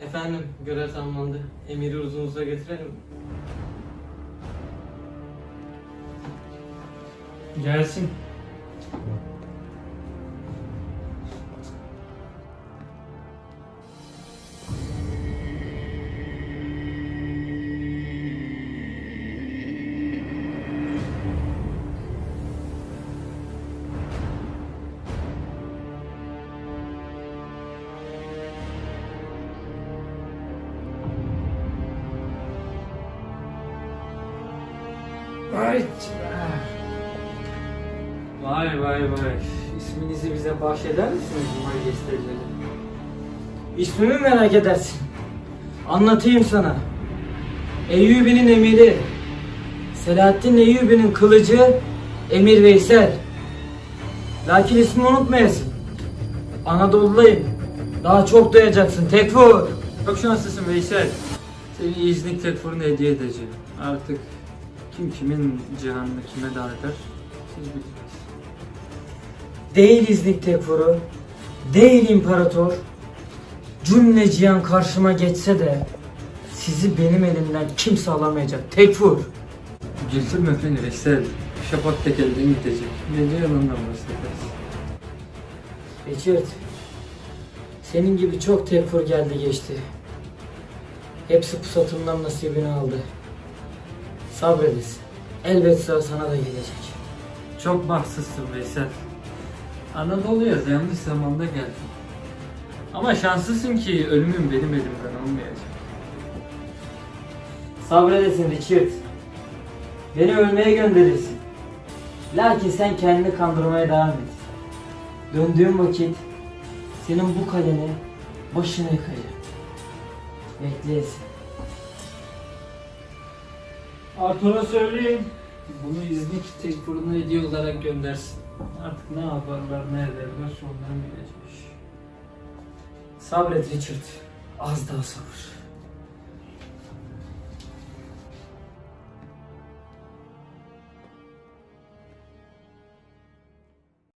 Efendim, görev tamamlandı. Emiri uzunuza getirelim. Gelsin. Vay. Vay vay. İsminizi bize bahşeder misiniz bu majesteleri? İsmimi merak edersin. Anlatayım sana. Eyyubi'nin emiri. Selahaddin Eyyubi'nin kılıcı Emir Veysel. Lakin ismini unutmayasın. Anadolu'dayım. Daha çok duyacaksın. Tekfur. Çok şanslısın Veysel. Seni İznik Tekfur'un hediye edeceğim. Artık kim kimin cihanını kime eder siz bilirsiniz. Değil İznik Tekfur'u. Değil imparator. Cümle cihan karşıma geçse de sizi benim elimden kimse alamayacak. Tekfur. Güldürme beni Veysel. Şafak tek elden gidecek. Gece yanından bahsederiz. Richard, senin gibi çok tekfur geldi geçti. Hepsi pusatımdan nasibini aldı. Sabredesin. Elbet sıra sana da gelecek. Çok bahtsızsın Veysel. Anadolu'ya yanlış zamanda geldin. Ama şanslısın ki ölümün benim elimden olmayacak. Sabredesin Richard. Beni ölmeye gönderirsin. Lakin sen kendini kandırmaya devam et. Döndüğüm vakit senin bu kaleni başına yıkayacağım. Bekleyesin. Arthur'a söyleyin. Bunu İznik Tekfur'una hediye olarak göndersin. Artık ne yaparlar ne ederler onların bileceği iş. Sabret Richard. Az daha sabır.